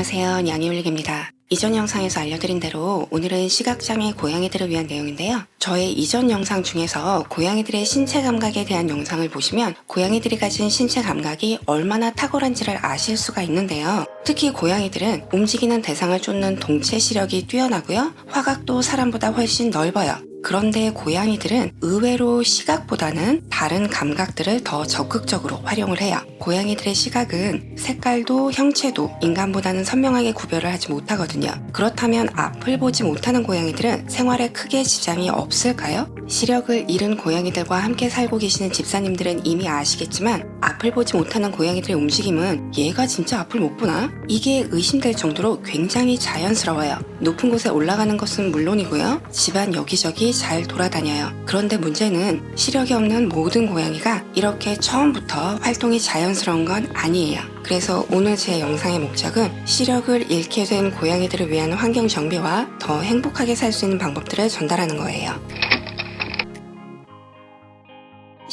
안녕하세요. 냥이올릭입니다. 이전 영상에서 알려드린 대로 오늘은 시각장애 고양이들을 위한 내용인데요. 저의 이전 영상 중에서 고양이들의 신체 감각에 대한 영상을 보시면 고양이들이 가진 신체 감각이 얼마나 탁월한지를 아실 수가 있는데요. 특히 고양이들은 움직이는 대상을 쫓는 동체 시력이 뛰어나고요. 화각도 사람보다 훨씬 넓어요. 그런데 고양이들은 의외로 시각보다는 다른 감각들을 더 적극적으로 활용을 해요. 고양이들의 시각은 색깔도 형체도 인간보다는 선명하게 구별을 하지 못하거든요. 그렇다면 앞을 보지 못하는 고양이들은 생활에 크게 지장이 없을까요? 시력을 잃은 고양이들과 함께 살고 계시는 집사님들은 이미 아시겠지만 앞을 보지 못하는 고양이들의 움직임은 얘가 진짜 앞을 못 보나? 이게 의심될 정도로 굉장히 자연스러워요. 높은 곳에 올라가는 것은 물론이고요. 집안 여기저기 잘 돌아다녀요. 그런데 문제는 시력이 없는 모든 고양이가 이렇게 처음부터 활동이 자연스러운 건 아니에요. 그래서 오늘 제 영상의 목적은 시력을 잃게 된 고양이들을 위한 환경 정비와 더 행복하게 살 수 있는 방법들을 전달하는 거예요.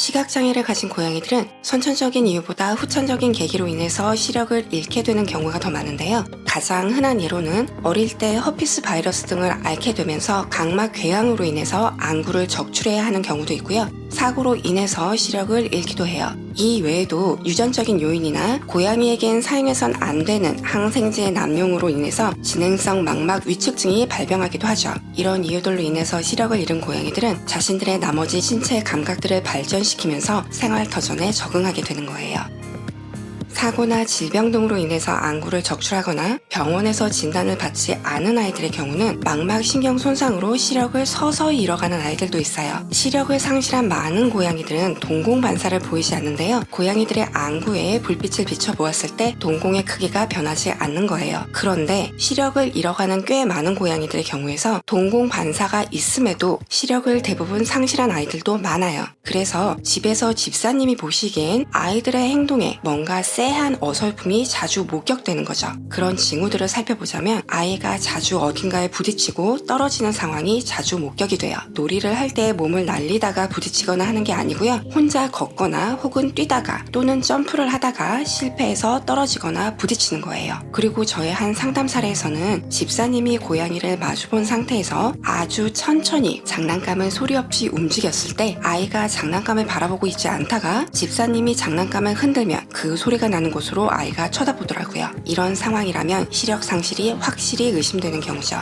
시각장애를 가진 고양이들은 선천적인 이유보다 후천적인 계기로 인해서 시력을 잃게 되는 경우가 더 많은데요. 가장 흔한 예로는 어릴 때 허피스 바이러스 등을 앓게 되면서 각막 궤양으로 인해서 안구를 적출해야 하는 경우도 있고요. 사고로 인해서 시력을 잃기도 해요. 이 외에도 유전적인 요인이나 고양이에겐 사용해선 안 되는 항생제 남용으로 인해서 진행성 망막 위축증이 발병하기도 하죠. 이런 이유들로 인해서 시력을 잃은 고양이들은 자신들의 나머지 신체 감각들을 발전시키면서 생활 터전에 적응하게 되는 거예요. 사고나 질병 등으로 인해서 안구를 적출하거나 병원에서 진단을 받지 않은 아이들의 경우는 망막 신경 손상으로 시력을 서서히 잃어가는 아이들도 있어요. 시력을 상실한 많은 고양이들은 동공 반사를 보이지 않는데요. 고양이들의 안구에 불빛을 비춰 보았을 때 동공의 크기가 변하지 않는 거예요. 그런데 시력을 잃어가는 꽤 많은 고양이들의 경우에서 동공 반사가 있음에도 시력을 대부분 상실한 아이들도 많아요. 그래서 집에서 집사님이 보시기엔 아이들의 행동에 뭔가 쎄한 어설픔이 자주 목격되는 거죠. 그런 징후들을 살펴보자면 아이가 자주 어딘가에 부딪히고 떨어지는 상황이 자주 목격이 돼요. 놀이를 할 때 몸을 날리다가 부딪히거나 하는 게 아니고요. 혼자 걷거나 혹은 뛰다가 또는 점프를 하다가 실패해서 떨어지거나 부딪히는 거예요. 그리고 저의 한 상담 사례에서는 집사님이 고양이를 마주본 상태에서 아주 천천히 장난감을 소리 없이 움직였을 때 아이가 장난감을 바라보고 있지 않다가 집사님이 장난감을 흔들면 그 소리가 나는 곳으로 아이가 쳐다보더라고요. 이런 상황이라면 시력 상실이 확실히 의심되는 경우죠.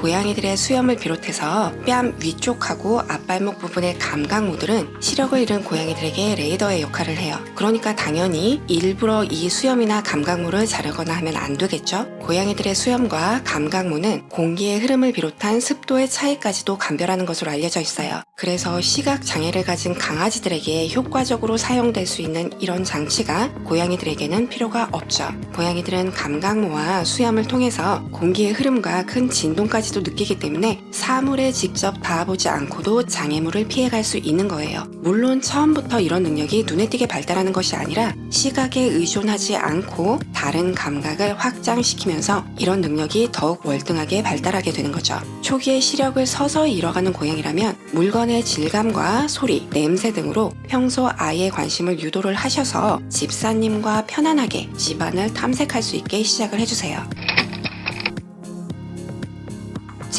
고양이들의 수염을 비롯해서 뺨 위쪽하고 앞발목 부분의 감각 모들은 시력을 잃은 고양이들에게 레이더의 역할을 해요. 그러니까 당연히 일부러 이 수염이나 감각모를 자르거나 하면 안 되겠죠? 고양이들의 수염과 감각모는 공기의 흐름을 비롯한 습도의 차이까지도 감별하는 것으로 알려져 있어요. 그래서 시각 장애를 가진 강아지들에게 효과적으로 사용될 수 있는 이런 장치가 고양이들에게는 필요가 없죠. 고양이들은 감각모와 수염을 통해서 공기의 흐름과 큰 진동까지 도 느끼기 때문에 사물에 직접 닿아보지 않고도 장애물을 피해갈 수 있는 거예요. 물론 처음부터 이런 능력이 눈에 띄게 발달하는 것이 아니라 시각에 의존하지 않고 다른 감각을 확장시키면서 이런 능력이 더욱 월등하게 발달하게 되는 거죠. 초기에 시력을 서서히 잃어가는 고양이라면 물건의 질감과 소리, 냄새 등으로 평소 아이의 관심을 유도를 하셔서 집사님과 편안하게 집안을 탐색할 수 있게 시작을 해주세요.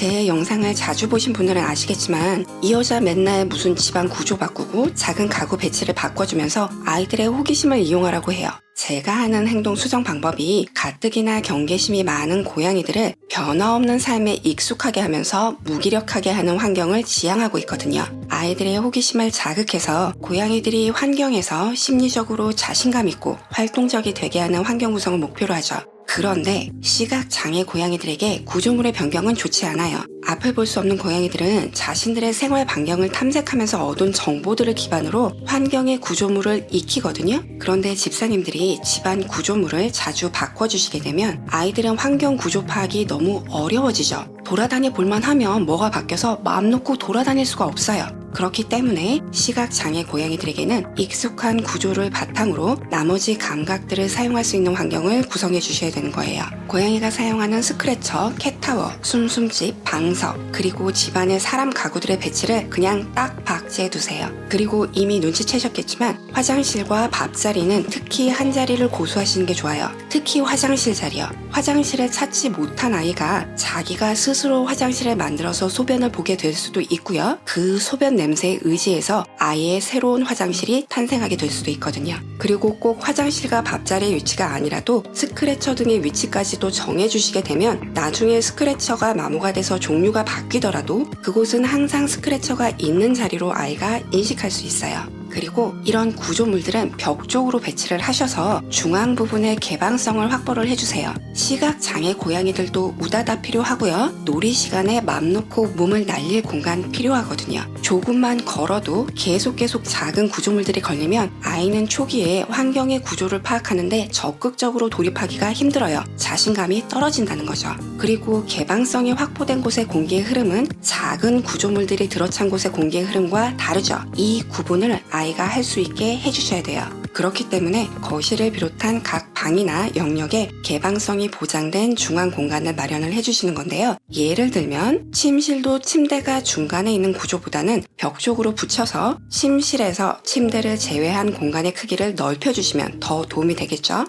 제 영상을 자주 보신 분들은 아시겠지만 이 여자 맨날 무슨 집안 구조 바꾸고 작은 가구 배치를 바꿔주면서 아이들의 호기심을 이용하라고 해요. 제가 하는 행동 수정 방법이 가뜩이나 경계심이 많은 고양이들을 변화 없는 삶에 익숙하게 하면서 무기력하게 하는 환경을 지향하고 있거든요. 아이들의 호기심을 자극해서 고양이들이 환경에서 심리적으로 자신감 있고 활동적이 되게 하는 환경 구성을 목표로 하죠. 그런데 시각 장애 고양이들에게 구조물의 변경은 좋지 않아요. 앞을 볼 수 없는 고양이들은 자신들의 생활 반경을 탐색하면서 얻은 정보들을 기반으로 환경의 구조물을 익히거든요. 그런데 집사님들이 집안 구조물을 자주 바꿔주시게 되면 아이들은 환경 구조 파악이 너무 어려워지죠. 돌아다녀 볼만 하면 뭐가 바뀌어서 마음 놓고 돌아다닐 수가 없어요. 그렇기 때문에 시각장애 고양이들에게는 익숙한 구조를 바탕으로 나머지 감각들을 사용할 수 있는 환경을 구성해 주셔야 되는 거예요. 고양이가 사용하는 스크래처, 캣타워, 숨숨집, 방석, 그리고 집안의 사람 가구들의 배치를 그냥 딱 박제해 두세요. 그리고 이미 눈치채셨겠지만 화장실과 밥자리는 특히 한 자리를 고수하시는 게 좋아요. 특히 화장실 자리요. 화장실을 찾지 못한 아이가 자기가 스스로 화장실을 만들어서 소변을 보게 될 수도 있고요. 그 소변 냄새에 의지해서 아이의 새로운 화장실이 탄생하게 될 수도 있거든요. 그리고 꼭 화장실과 밥자리의 위치가 아니라도 스크래처 등의 위치까지도 정해주시게 되면 나중에 스크래처가 마모가 돼서 종류가 바뀌더라도 그곳은 항상 스크래처가 있는 자리로 아이가 인식할 수 있어요. 그리고 이런 구조물들은 벽 쪽으로 배치를 하셔서 중앙 부분의 개방성을 확보를 해주세요. 시각 장애 고양이들도 우다다 필요하고요. 놀이 시간에 맘 놓고 몸을 날릴 공간 필요하거든요. 조금만 걸어도 계속 계속 작은 구조물들이 걸리면 아이는 초기에 환경의 구조를 파악하는데 적극적으로 돌입하기가 힘들어요. 자신감이 떨어진다는 거죠. 그리고 개방성이 확보된 곳의 공기의 흐름은 작은 구조물들이 들어찬 곳의 공기의 흐름과 다르죠. 이 구분을 아 이가 할 수 있게 해주셔야 돼요. 그렇기 때문에 거실을 비롯한 각 방이나 영역에 개방성이 보장된 중앙 공간을 마련을 해주시는 건데요. 예를 들면 침실도 침대가 중간에 있는 구조보다는 벽 쪽으로 붙여서 침실에서 침대를 제외한 공간의 크기를 넓혀주시면 더 도움이 되겠죠.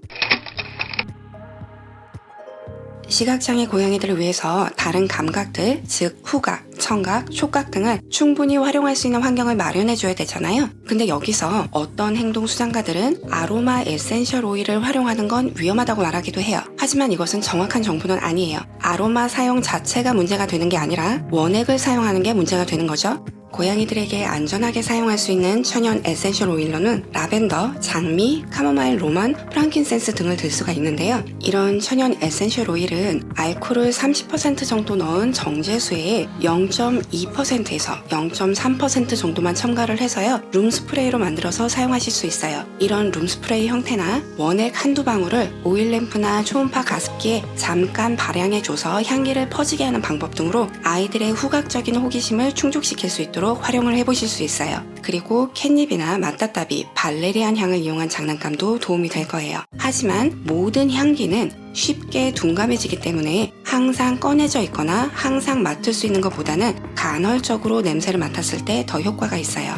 시각장애 고양이들을 위해서 다른 감각들, 즉 후각, 청각, 촉각 등을 충분히 활용할 수 있는 환경을 마련해 줘야 되잖아요. 근데 여기서 어떤 행동 수상가들은 아로마 에센셜 오일을 활용하는 건 위험하다고 말하기도 해요. 하지만 이것은 정확한 정보는 아니에요. 아로마 사용 자체가 문제가 되는 게 아니라 원액을 사용하는 게 문제가 되는 거죠. 고양이들에게 안전하게 사용할 수 있는 천연 에센셜 오일로는 라벤더, 장미, 카모마일 로만, 프랑킨센스 등을 들 수가 있는데요. 이런 천연 에센셜 오일은 알코올을 30% 정도 넣은 정제수에 0.2%에서 0.3% 정도만 첨가를 해서요. 룸스프레이로 만들어서 사용하실 수 있어요. 이런 룸스프레이 형태나 원액 한두 방울을 오일 램프나 초음파 가습기에 잠깐 발향해줘서 향기를 퍼지게 하는 방법 등으로 아이들의 후각적인 호기심을 충족시킬 수 있도록 활용을 해보실 수 있어요. 그리고 캣닙이나 마따따비, 발레리안 향을 이용한 장난감도 도움이 될 거예요. 하지만 모든 향기는 쉽게 둔감해지기 때문에 항상 꺼내져 있거나 항상 맡을 수 있는 것보다는 간헐적으로 냄새를 맡았을 때 더 효과가 있어요.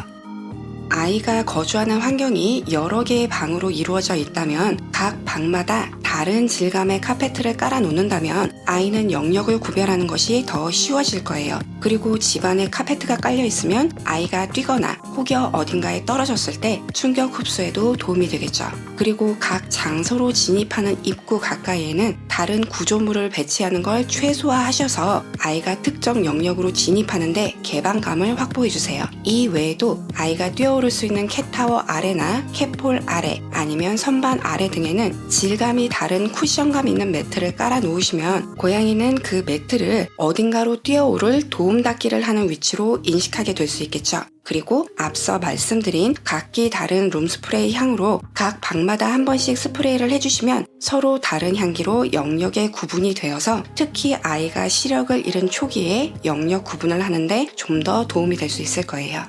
아이가 거주하는 환경이 여러 개의 방으로 이루어져 있다면 각 방마다 다른 질감의 카페트를 깔아 놓는다면 아이는 영역을 구별하는 것이 더 쉬워질 거예요. 그리고 집안에 카페트가 깔려 있으면 아이가 뛰거나 혹여 어딘가에 떨어졌을 때 충격 흡수에도 도움이 되겠죠. 그리고 각 장소로 진입하는 입구 가까이에는 다른 구조물을 배치하는 걸 최소화하셔서 아이가 특정 영역으로 진입하는데 개방감을 확보해 주세요. 이 외에도 아이가 뛰어오를 수 있는 캣타워 아래나 캣폴 아래 아니면 선반 아래 등에는 질감이 다른 쿠션감 있는 매트를 깔아 놓으시면 고양이는 그 매트를 어딘가로 뛰어오를 도움 닫기를 하는 위치로 인식하게 될 수 있겠죠. 그리고 앞서 말씀드린 각기 다른 룸 스프레이 향으로 각 방마다 한 번씩 스프레이를 해주시면 서로 다른 향기로 영역의 구분이 되어서 특히 아이가 시력을 잃은 초기에 영역 구분을 하는데 좀 더 도움이 될 수 있을 거예요.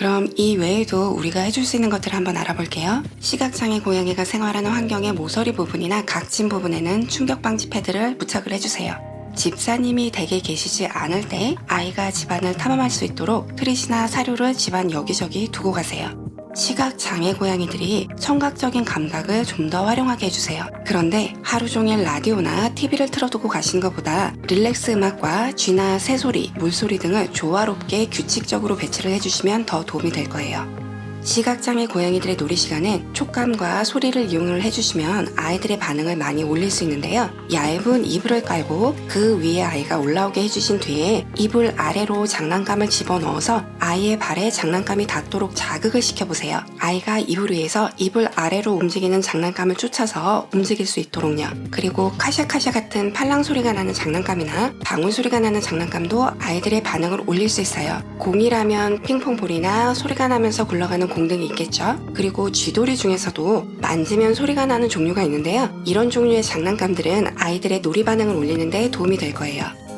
그럼 이 외에도 우리가 해줄 수 있는 것들을 한번 알아볼게요. 시각장애 고양이가 생활하는 환경의 모서리 부분이나 각진 부분에는 충격 방지 패드를 부착을 해주세요. 집사님이 댁에 계시지 않을 때 아이가 집안을 탐험할 수 있도록 트릿이나 사료를 집안 여기저기 두고 가세요. 시각 장애 고양이들이 청각적인 감각을 좀 더 활용하게 해주세요. 그런데 하루 종일 라디오나 TV를 틀어두고 가시는 것보다 릴렉스 음악과 쥐나 새소리, 물소리 등을 조화롭게 규칙적으로 배치를 해주시면 더 도움이 될 거예요. 시각장애 고양이들의 놀이 시간은 촉감과 소리를 이용을 해주시면 아이들의 반응을 많이 올릴 수 있는데요. 얇은 이불을 깔고 그 위에 아이가 올라오게 해주신 뒤에 이불 아래로 장난감을 집어넣어서 아이의 발에 장난감이 닿도록 자극을 시켜보세요. 아이가 이불 위에서 이불 아래로 움직이는 장난감을 쫓아서 움직일 수 있도록요. 그리고 카샤카샤 같은 팔랑 소리가 나는 장난감이나 방울 소리가 나는 장난감도 아이들의 반응을 올릴 수 있어요. 공이라면 핑퐁볼이나 소리가 나면서 굴러가는 공등이 있겠죠. 그리고 쥐돌이 중에서도 만지면 소리가 나는 종류가 있는데요. 이런 종류의 장난감들은 아이들의 놀이 반응을 올리는데 도움이 될 거예요.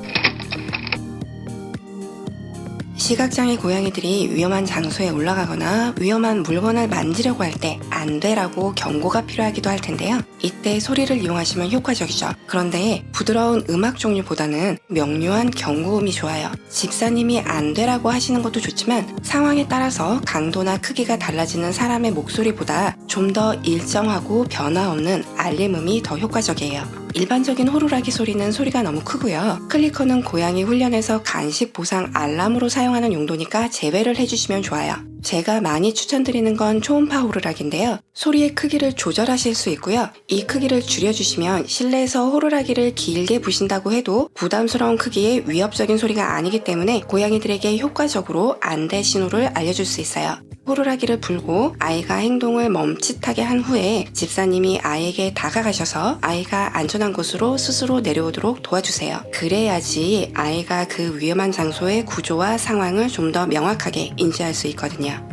시각장애 고양이들이 위험한 장소에 올라가거나 위험한 물건을 만지려고 할 때 안 돼라고 경고가 필요하기도 할 텐데요. 이때 소리를 이용하시면 효과적이죠. 그런데 부드러운 음악 종류보다는 명료한 경고음이 좋아요. 집사님이 안 돼라고 하시는 것도 좋지만 상황에 따라서 강도나 크기가 달라지는 사람의 목소리보다 좀 더 일정하고 변화 없는 알림음이 더 효과적이에요. 일반적인 호루라기 소리는 소리가 너무 크고요. 클리커는 고양이 훈련에서 간식 보상 알람으로 사용하는 용도니까 제외를 해주시면 좋아요. 제가 많이 추천드리는 건 초음파 호루라기인데요. 소리의 크기를 조절하실 수 있고요. 이 크기를 줄여주시면 실내에서 호루라기를 길게 부신다고 해도 부담스러운 크기의 위협적인 소리가 아니기 때문에 고양이들에게 효과적으로 안대 신호를 알려줄 수 있어요. 호루라기를 불고 아이가 행동을 멈칫하게 한 후에 집사님이 아이에게 다가가셔서 아이가 안전한 곳으로 스스로 내려오도록 도와주세요. 그래야지 아이가 그 위험한 장소의 구조와 상황을 좀 더 명확하게 인지할 수 있거든요.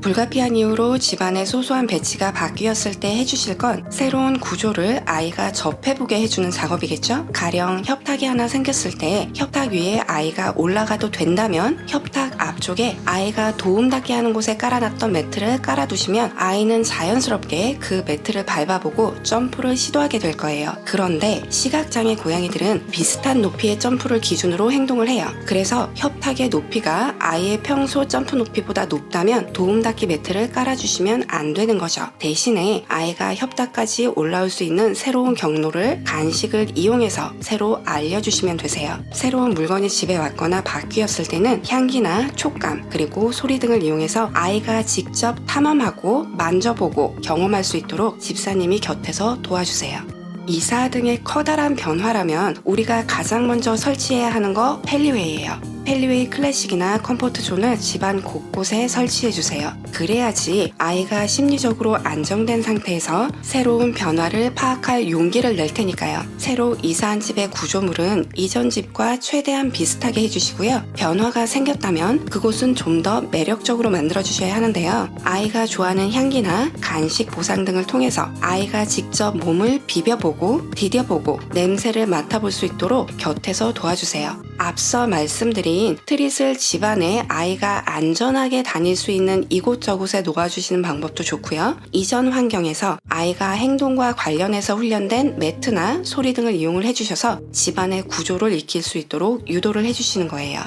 불가피한 이유로 집안의 소소한 배치가 바뀌었을 때 해주실 건 새로운 구조를 아이가 접해보게 해주는 작업이겠죠? 가령 협탁이 하나 생겼을 때 협탁 위에 아이가 올라가도 된다면 협탁 앞쪽에 아이가 도움닫게 하는 곳에 깔아놨던 매트를 깔아두시면 아이는 자연스럽게 그 매트를 밟아보고 점프를 시도하게 될 거예요. 그런데 시각장애 고양이들은 비슷한 높이의 점프를 기준으로 행동을 해요. 그래서 협탁의 높이가 아이의 평소 점프 높이보다 높다면 도움 닫기 매트를 깔아주시면 안 되는 거죠. 대신에 아이가 협탁까지 올라올 수 있는 새로운 경로를 간식을 이용해서 새로 알려주시면 되세요. 새로운 물건이 집에 왔거나 바뀌었을 때는 향기나 촉감 그리고 소리 등을 이용해서 아이가 직접 탐험하고 만져보고 경험할 수 있도록 집사님이 곁에서 도와주세요. 이사 등의 커다란 변화라면 우리가 가장 먼저 설치해야 하는 거 펠리웨이예요. 펠리웨이 클래식이나 컴포트 존을 집안 곳곳에 설치해 주세요. 그래야지 아이가 심리적으로 안정된 상태에서 새로운 변화를 파악할 용기를 낼 테니까요. 새로 이사한 집의 구조물은 이전 집과 최대한 비슷하게 해주시고요. 변화가 생겼다면 그곳은 좀 더 매력적으로 만들어 주셔야 하는데요. 아이가 좋아하는 향기나 간식 보상 등을 통해서 아이가 직접 몸을 비벼보고 디뎌보고 냄새를 맡아볼 수 있도록 곁에서 도와주세요. 앞서 말씀드린 트릿을 집안에 아이가 안전하게 다닐 수 있는 이곳저곳에 놓아주시는 방법도 좋고요. 이전 환경에서 아이가 행동과 관련해서 훈련된 매트나 소리 등을 이용을 해주셔서 집안의 구조를 익힐 수 있도록 유도를 해주시는 거예요.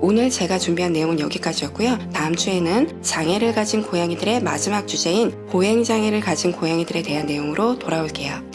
오늘 제가 준비한 내용은 여기까지였고요. 다음 주에는 장애를 가진 고양이들의 마지막 주제인 보행장애를 가진 고양이들에 대한 내용으로 돌아올게요.